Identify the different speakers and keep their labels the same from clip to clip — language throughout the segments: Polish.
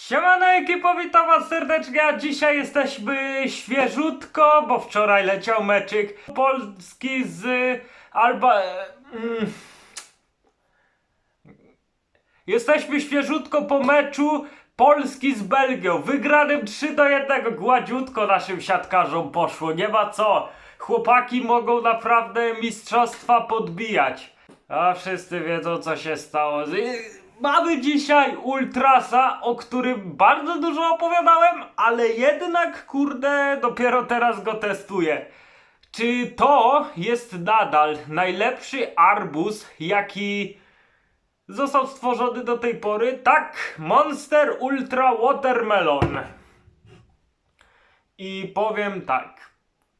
Speaker 1: Siemano ekipo, witam was serdecznie, a dzisiaj jesteśmy świeżutko, bo wczoraj leciał meczyk Polski z Alba... Mm. Jesteśmy świeżutko po meczu Polski z Belgią, wygranym 3 do 1, gładziutko naszym siatkarzom poszło, nie ma co. Chłopaki mogą naprawdę mistrzostwa podbijać. A wszyscy wiedzą co się stało. Z- Mamy dzisiaj Ultrasa, o którym bardzo dużo opowiadałem, ale jednak kurde dopiero teraz go testuję. Czy to jest nadal najlepszy arbuz, jaki został stworzony do tej pory? Tak, Monster Ultra Watermelon. I powiem tak,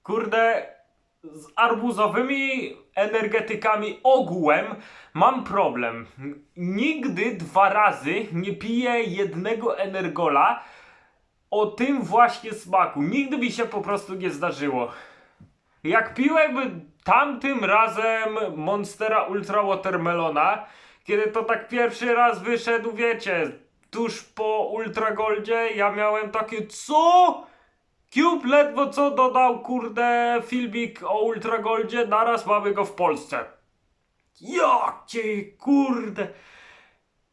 Speaker 1: kurde, z arbuzowymi energetykami ogółem mam problem. Nigdy dwa razy nie piję jednego energola o tym właśnie smaku. Nigdy mi się po prostu nie zdarzyło. Jak piłem tamtym razem Monstera Ultra Watermelona, kiedy to tak pierwszy raz wyszedł, wiecie, tuż po Ultra Goldzie, ja miałem takie co? Cube ledwo co dodał, kurde, filmik o Ultra Goldzie, naraz mamy go w Polsce. Jakie kurde.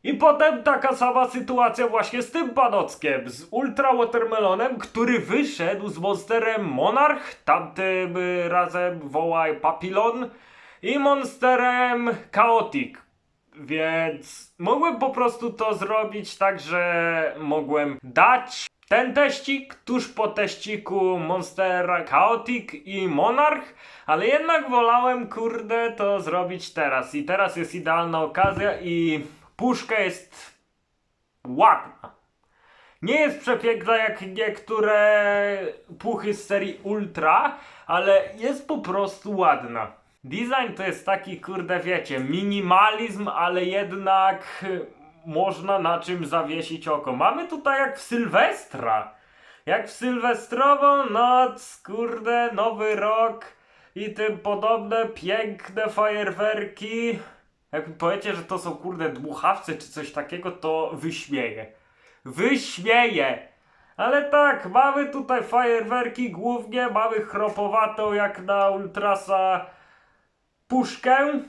Speaker 1: I potem taka sama sytuacja właśnie z tym panockiem, z Ultra Watermelonem, który wyszedł z Monsterem Monarch, tamtym razem wołaj Papillon i Monsterem Chaotic. Więc mogłem po prostu to zrobić tak, że mogłem dać ten teścik tuż po teściku Monster Chaotic i Monarch, ale jednak wolałem kurde to zrobić teraz. I teraz jest idealna okazja i puszka jest ładna. Nie jest przepiękna jak niektóre puchy z serii Ultra, ale jest po prostu ładna. Design to jest taki, kurde, wiecie, minimalizm, ale jednak można na czym zawiesić oko. Mamy tutaj jak w Sylwestra. Jak w Sylwestrową noc, kurde, nowy rok i tym podobne piękne fajerwerki. Jak powiecie, że to są kurde dmuchawce czy coś takiego, to wyśmieję. Wyśmieję! Ale tak, mamy tutaj fajerwerki głównie, mamy chropowatą jak na Ultrasa puszkę.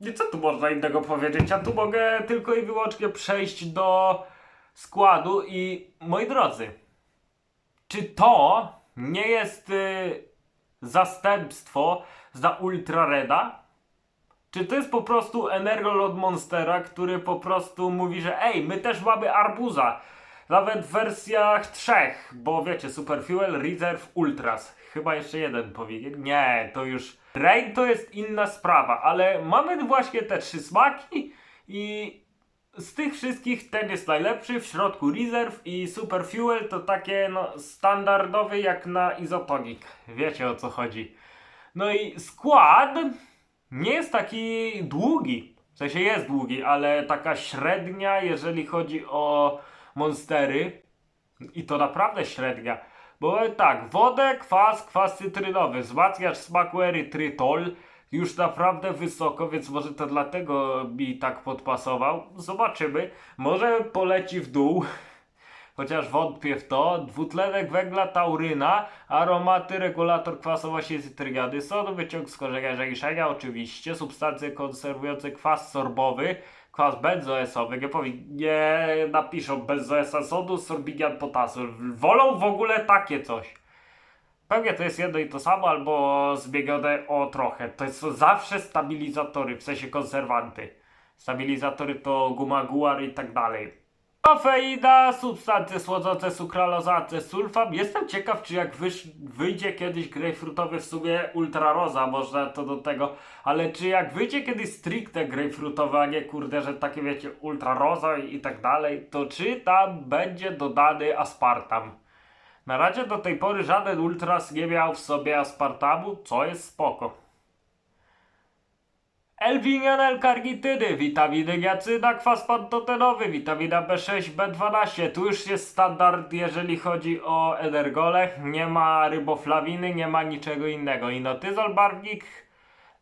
Speaker 1: I co tu można innego powiedzieć? Ja tu mogę tylko i wyłącznie przejść do składu i moi drodzy, czy to nie jest y, zastępstwo za Ultra Reda? Czy to jest po prostu Energol od Monstera, który po prostu mówi, że ej, my też mamy arbuza. Nawet w wersjach trzech, bo wiecie, Super Fuel, Reserve, Ultras. Chyba jeszcze jeden powinien. Nie, to już. Rain to jest inna sprawa, ale mamy właśnie te trzy smaki i z tych wszystkich ten jest najlepszy. W środku Reserve i Super Fuel to takie no, standardowe jak na Isotonic. Wiecie o co chodzi. No i skład nie jest taki długi. W sensie jest długi, ale taka średnia, jeżeli chodzi o monstery. I to naprawdę średnia. Bo tak, wodę, kwas, kwas cytrynowy, wzmacniacz smaku erytrytol. Już naprawdę wysoko, więc może to dlatego mi tak podpasował. Zobaczymy. Może poleci w dół. Chociaż wątpię w to. Dwutlenek węgla, tauryna, aromaty, regulator kwasowości cytrygady, sodu, wyciąg z korzenia żeńszenia, oczywiście, substancje konserwujące kwas sorbowy, kwas benzoesowy, nie, powi- nie napiszą benzoesa sodu, sorbigian potasu. Wolą w ogóle takie coś. Pewnie to jest jedno i to samo, albo zmienione o trochę. To są zawsze stabilizatory, w sensie konserwanty. Stabilizatory to guma guar i tak dalej. Kofeina, substancje słodzące, sukraloza, sulfam. Jestem ciekaw, czy jak wyjdzie kiedyś grejpfrutowy w sumie ultra roza, można to do tego, ale czy jak wyjdzie kiedyś stricte grejpfrutowe, a nie kurde, że takie wiecie, ultra roza i, i tak dalej, to czy tam będzie dodany aspartam? Na razie do tej pory żaden ultras nie miał w sobie aspartamu, co jest spoko. L-winian L-karnityny, witaminy niacyna, kwas pantotenowy, witamina B6, B12. Tu już jest standard, jeżeli chodzi o energole. Nie ma ryboflawiny, nie ma niczego innego. Inotyzol barwnik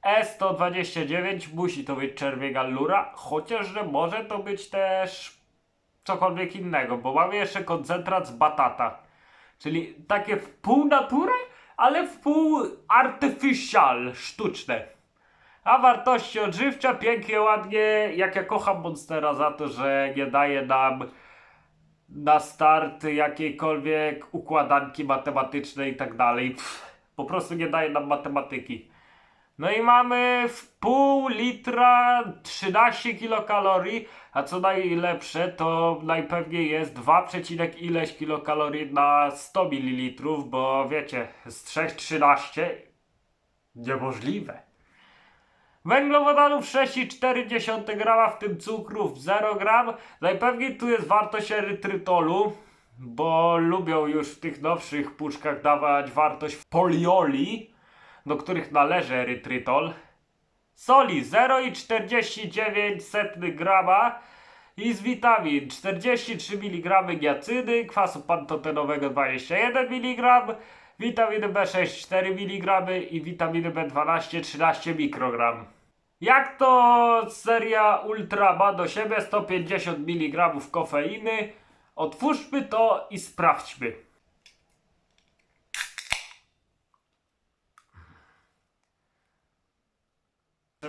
Speaker 1: E129, musi to być czerwień gallura, chociaż że może to być też cokolwiek innego, bo mamy jeszcze koncentrat z batata. Czyli takie w pół natury, ale w pół artificial, sztuczne. A wartości odżywcze pięknie, ładnie, jak ja kocham Monstera za to, że nie daje nam na start jakiejkolwiek układanki matematycznej i tak dalej. Po prostu nie daje nam matematyki. No i mamy w pół litra 13 kilokalorii, a co najlepsze, to najpewniej jest 2, ileś kilokalorii na 100 ml, bo wiecie, z 3,13 niemożliwe. Węglowodanów 6,4 grama, w tym cukrów 0 gram. Najpewniej tu jest wartość erytrytolu, bo lubią już w tych nowszych puszkach dawać wartość polioli, do których należy erytrytol. Soli 0,49 grama i z witamin 43 mg giacydy, kwasu pantotenowego 21 mg, witaminy B6 4 mg i witaminy B12 13 mikrogram. Jak to seria Ultra ma do siebie 150 mg kofeiny? Otwórzmy to i sprawdźmy.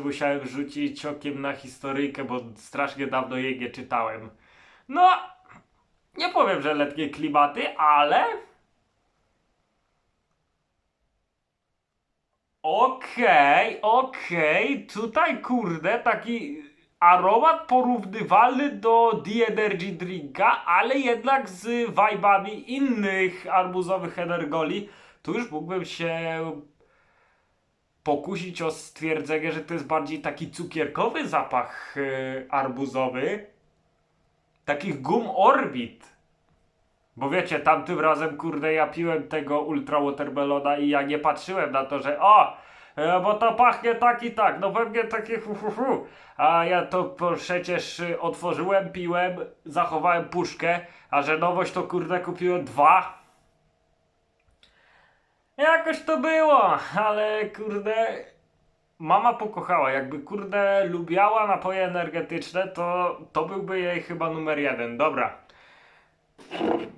Speaker 1: Musiałem rzucić okiem na historyjkę, bo strasznie dawno jej nie czytałem. No, nie powiem, że letnie klimaty, ale Okej, okej, tutaj kurde taki aromat porównywalny do The Energy Drinka, ale jednak z vibe'ami innych arbuzowych energoli. Tu już mógłbym się pokusić o stwierdzenie, że to jest bardziej taki cukierkowy zapach yy, arbuzowy. Takich gum Orbit. Bo wiecie, tamtym razem, kurde, ja piłem tego Ultra Watermelona i ja nie patrzyłem na to, że o, e, bo to pachnie tak i tak, no pewnie takie hu, hu, hu. A ja to przecież y, otworzyłem, piłem, zachowałem puszkę, a że nowość to kurde kupiłem dwa. Jakoś to było, ale kurde, mama pokochała. Jakby kurde lubiała napoje energetyczne, to to byłby jej chyba numer jeden. Dobra.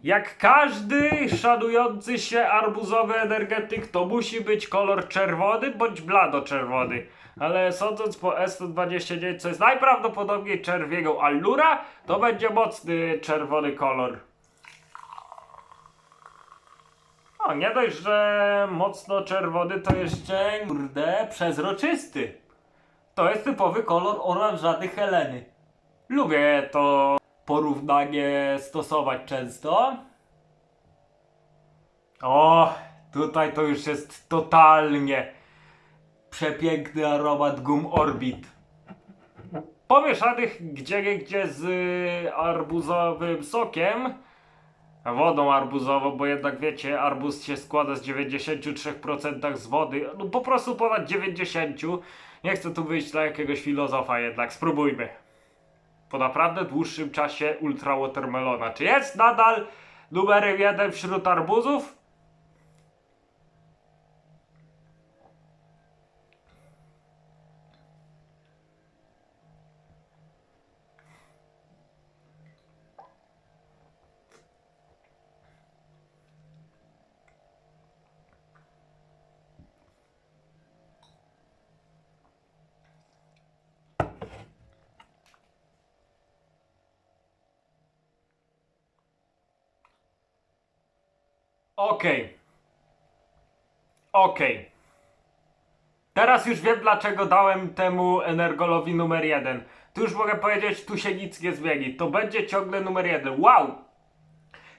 Speaker 1: Jak każdy szanujący się arbuzowy energetyk, to musi być kolor czerwony bądź blado-czerwony. Ale sądząc po S129, co jest najprawdopodobniej czerwienią Allura, to będzie mocny czerwony kolor. O, nie dość, że mocno czerwony, to jeszcze, kurde, przezroczysty. To jest typowy kolor oranżady Heleny. Lubię to porównanie stosować często. O, tutaj to już jest totalnie przepiękny aromat gum Orbit. Pomieszanych gdzie gdzie z y, arbuzowym sokiem, wodą arbuzową, bo jednak wiecie, arbuz się składa z 93% z wody, no po prostu ponad 90%. Nie chcę tu wyjść na jakiegoś filozofa jednak, spróbujmy po naprawdę dłuższym czasie Ultra Watermelona. Czy jest nadal numerem jeden wśród arbuzów? Okej. Okej. Teraz już wiem dlaczego dałem temu energolowi numer jeden. Tu już mogę powiedzieć, tu się nic nie zmieni. To będzie ciągle numer jeden. Wow!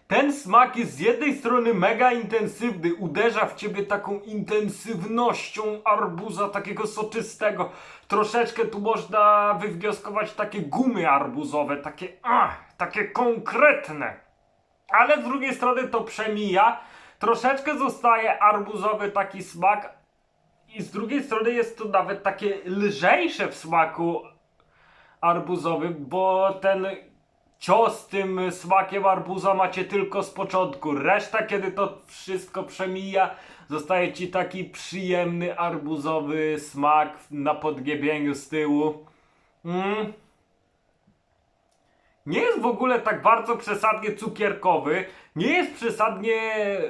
Speaker 1: Ten smak jest z jednej strony mega intensywny, uderza w ciebie taką intensywnością arbuza, takiego soczystego. Troszeczkę tu można wywnioskować takie gumy arbuzowe, takie, ach, takie konkretne ale z drugiej strony to przemija. Troszeczkę zostaje arbuzowy taki smak, i z drugiej strony jest to nawet takie lżejsze w smaku arbuzowym, bo ten cios tym smakiem arbuza macie tylko z początku. Reszta, kiedy to wszystko przemija, zostaje ci taki przyjemny arbuzowy smak na podgiebieniu z tyłu. Mm. Nie jest w ogóle tak bardzo przesadnie cukierkowy, nie jest przesadnie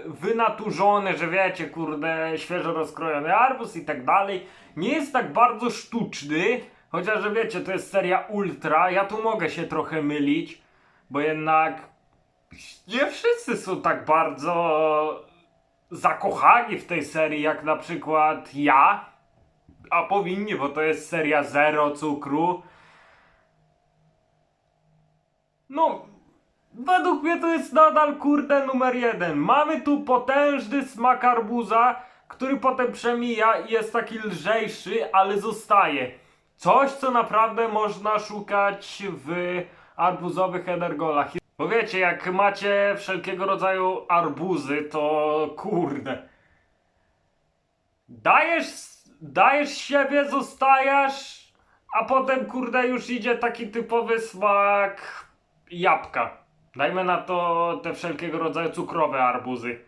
Speaker 1: wynaturzony, że wiecie, kurde, świeżo rozkrojony arbuz i tak dalej. Nie jest tak bardzo sztuczny, chociaż, że wiecie, to jest seria ultra, ja tu mogę się trochę mylić, bo jednak nie wszyscy są tak bardzo zakochani w tej serii, jak na przykład ja, a powinni, bo to jest seria zero cukru. No, według mnie to jest nadal kurde numer jeden. Mamy tu potężny smak arbuza, który potem przemija i jest taki lżejszy, ale zostaje. Coś, co naprawdę można szukać w arbuzowych energolach. Bo wiecie, jak macie wszelkiego rodzaju arbuzy, to kurde. Dajesz, dajesz siebie, zostajesz, a potem kurde już idzie taki typowy smak jabłka. Dajmy na to te wszelkiego rodzaju cukrowe arbuzy.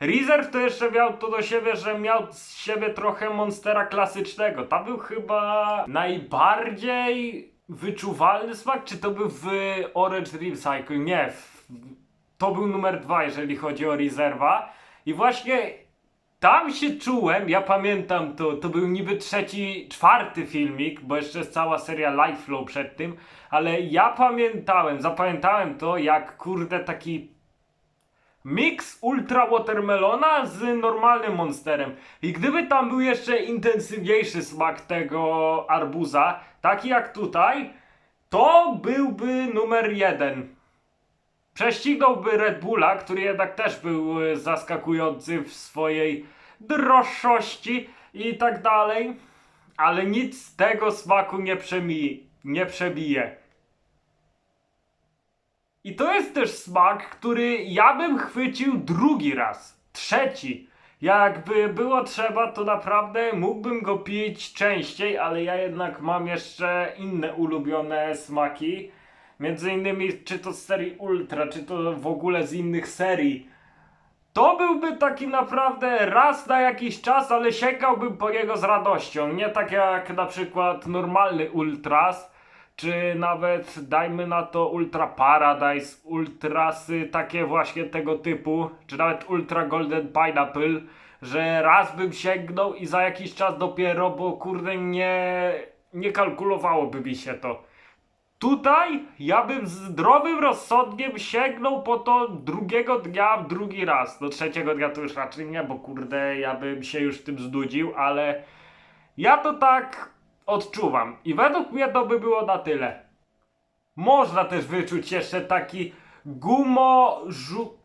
Speaker 1: Reserve to jeszcze miał to do siebie, że miał z siebie trochę monstera klasycznego. Tam był chyba najbardziej wyczuwalny smak, czy to był w Orange Dream Cycle? Nie, w, to był numer dwa, jeżeli chodzi o Reserva. I właśnie tam się czułem, ja pamiętam to, to był niby trzeci, czwarty filmik, bo jeszcze jest cała seria Light Flow przed tym, ale ja pamiętałem, zapamiętałem to jak kurde taki mix Ultra Watermelona z normalnym Monsterem. I gdyby tam był jeszcze intensywniejszy smak tego arbuza, taki jak tutaj, to byłby numer jeden. Prześcignąłby Red Bulla, który jednak też był e, zaskakujący w swojej droższości i tak dalej, ale nic z tego smaku nie, przemi- nie przebije. I to jest też smak, który ja bym chwycił drugi raz, trzeci. Jakby było trzeba, to naprawdę mógłbym go pić częściej, ale ja jednak mam jeszcze inne ulubione smaki. Między innymi czy to z serii Ultra, czy to w ogóle z innych serii. To byłby taki naprawdę raz na jakiś czas, ale sięgałbym po niego z radością. Nie tak jak na przykład normalny Ultras, czy nawet dajmy na to Ultra Paradise, Ultrasy takie właśnie tego typu, czy nawet Ultra Golden Pineapple, że raz bym sięgnął i za jakiś czas dopiero, bo kurde nie, nie kalkulowałoby mi się to. Tutaj ja bym zdrowym rozsądkiem sięgnął po to drugiego dnia drugi raz. Do trzeciego dnia to już raczej nie, bo kurde ja bym się już tym znudził, ale ja to tak odczuwam. I według mnie to by było na tyle. Można też wyczuć jeszcze taki gumo, żu,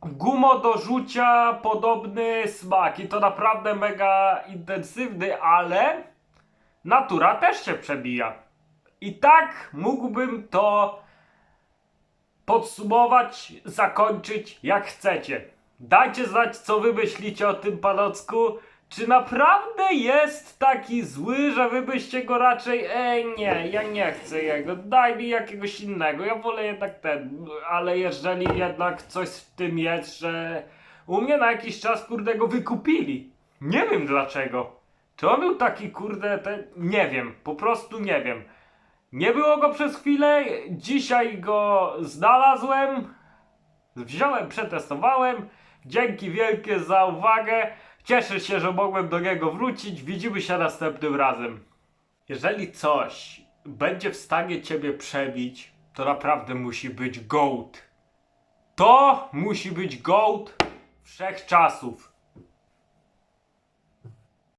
Speaker 1: gumo do rzucia podobny smak i to naprawdę mega intensywny, ale natura też się przebija. I tak mógłbym to podsumować, zakończyć jak chcecie. Dajcie znać, co wy myślicie o tym panocku. Czy naprawdę jest taki zły, że wy byście go raczej. Ej, nie, ja nie chcę jego, daj mi jakiegoś innego. Ja wolę jednak ten. Ale jeżeli jednak coś w tym jest, że u mnie na jakiś czas kurde go wykupili. Nie wiem dlaczego. Czy on był taki kurde ten. Nie wiem, po prostu nie wiem. Nie było go przez chwilę, dzisiaj go znalazłem, wziąłem, przetestowałem. Dzięki wielkie za uwagę. Cieszę się, że mogłem do niego wrócić. Widzimy się następnym razem. Jeżeli coś będzie w stanie ciebie przebić, to naprawdę musi być GOAT. To musi być GOAT wszechczasów.